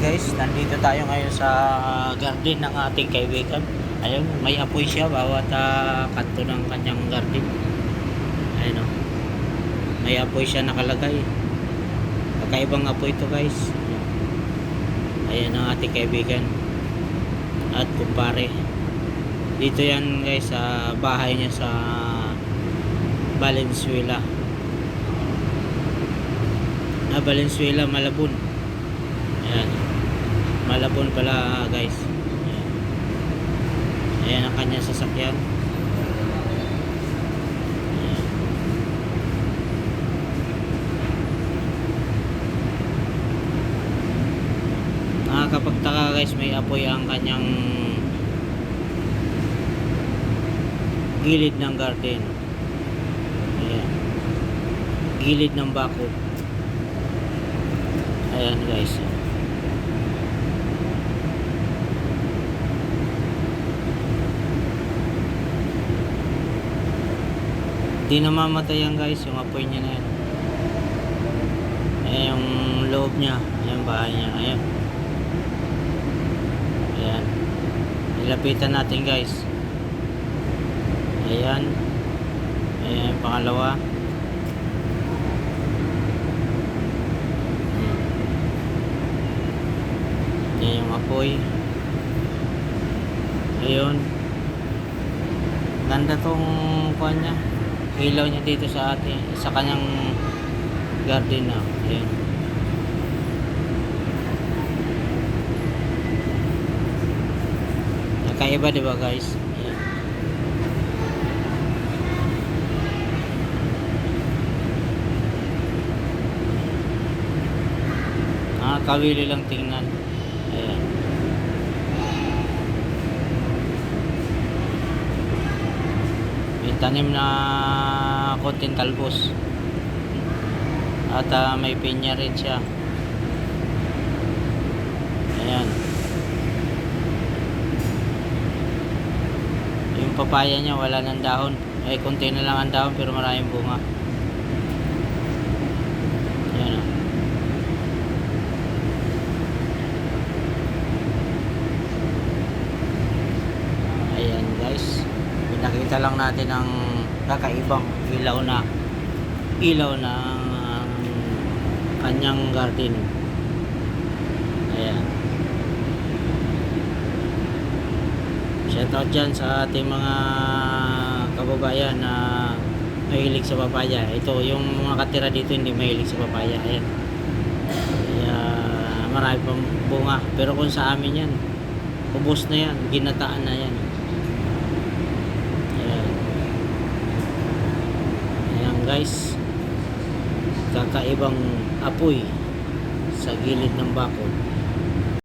guys, nandito tayo ngayon sa garden ng ating kaibigan. Ayun, may apoy siya bawat ah, kanto ng kanyang garden. Ayun o. May apoy siya nakalagay. Kakaibang apoy ito guys. Ayan ang ating kaibigan. At kumpare. Dito yan guys sa bahay niya sa Valenzuela. Ah, Valenzuela, Malabon. Ayan. Malabon pala guys. Ayan. Ayan ang kanya sasakyan. Ayan. Nakakapagtaka guys, may apoy ang kanyang gilid ng garden. Ayan. Gilid ng bako. Ayan guys. Di namamatay yan guys, yung apoy niya na yan. Ayan yung loob niya, ayan bahay niya, ayan. Ayan. Nilapitan natin guys. Ayan. Ayan pangalawa. Ayan yung apoy. Ayun. Ganda tong kuha niya. Ilaw niya dito sa atin, sa kanyang garden na. Ayun. Nakaiba di ba guys? Ayan. Nakakawili lang tingnan. Ayan. May tanim na konting talbos. At ah, may pinya rin siya. Ayan. Yung papaya niya wala ng dahon. Ay konti na lang ang dahon pero maraming bunga. Ayan o. Ayan guys. Pinakita lang natin ang kakaibang ilaw na ilaw ng kanyang garden. Ayan. Shoutout dyan sa ating mga kababayan na mahilig sa papaya. Ito, yung mga katira dito hindi mahilig sa papaya. Ayan. Kaya marami pang bunga. Pero kung sa amin yan, ubos na yan. Ginataan na yan. Ayan. Ayan guys. Kakaibang apoy sa gilid ng bakod.